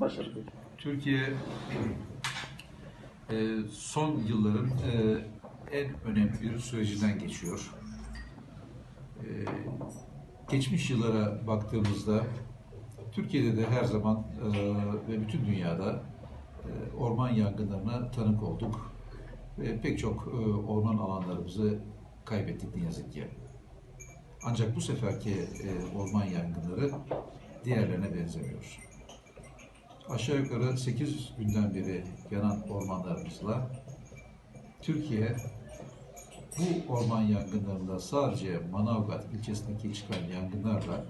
Başarılı. Türkiye e, son yılların e, en önemli bir sürecinden geçiyor. E, geçmiş yıllara baktığımızda Türkiye'de de her zaman e, ve bütün dünyada e, orman yangınlarına tanık olduk. Ve pek çok e, orman alanlarımızı kaybettik ne yazık ki. Ancak bu seferki e, orman yangınları diğerlerine benzemiyor aşağı yukarı 8 günden beri yanan ormanlarımızla Türkiye bu orman yangınlarında sadece Manavgat ilçesindeki çıkan yangınlarla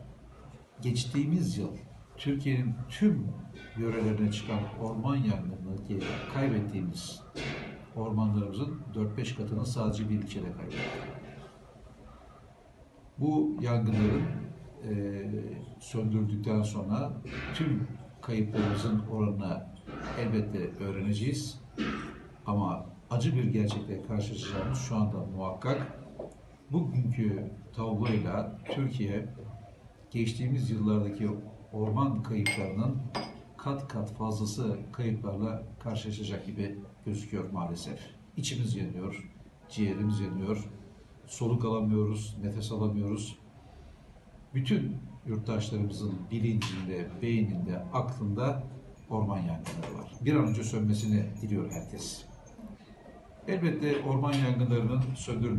geçtiğimiz yıl Türkiye'nin tüm yörelerine çıkan orman yangınındaki kaybettiğimiz ormanlarımızın 4-5 katını sadece bir ilçede kaybettik. Bu yangınların eee söndürdükten sonra tüm kayıplarımızın oranını elbette öğreneceğiz. Ama acı bir gerçekle karşılaşacağımız şu anda muhakkak. Bugünkü tabloyla Türkiye geçtiğimiz yıllardaki orman kayıplarının kat kat fazlası kayıplarla karşılaşacak gibi gözüküyor maalesef. İçimiz yanıyor, ciğerimiz yanıyor, soluk alamıyoruz, nefes alamıyoruz bütün yurttaşlarımızın bilincinde, beyninde, aklında orman yangınları var. Bir an önce sönmesini diliyor herkes. Elbette orman yangınlarının söndürülmesi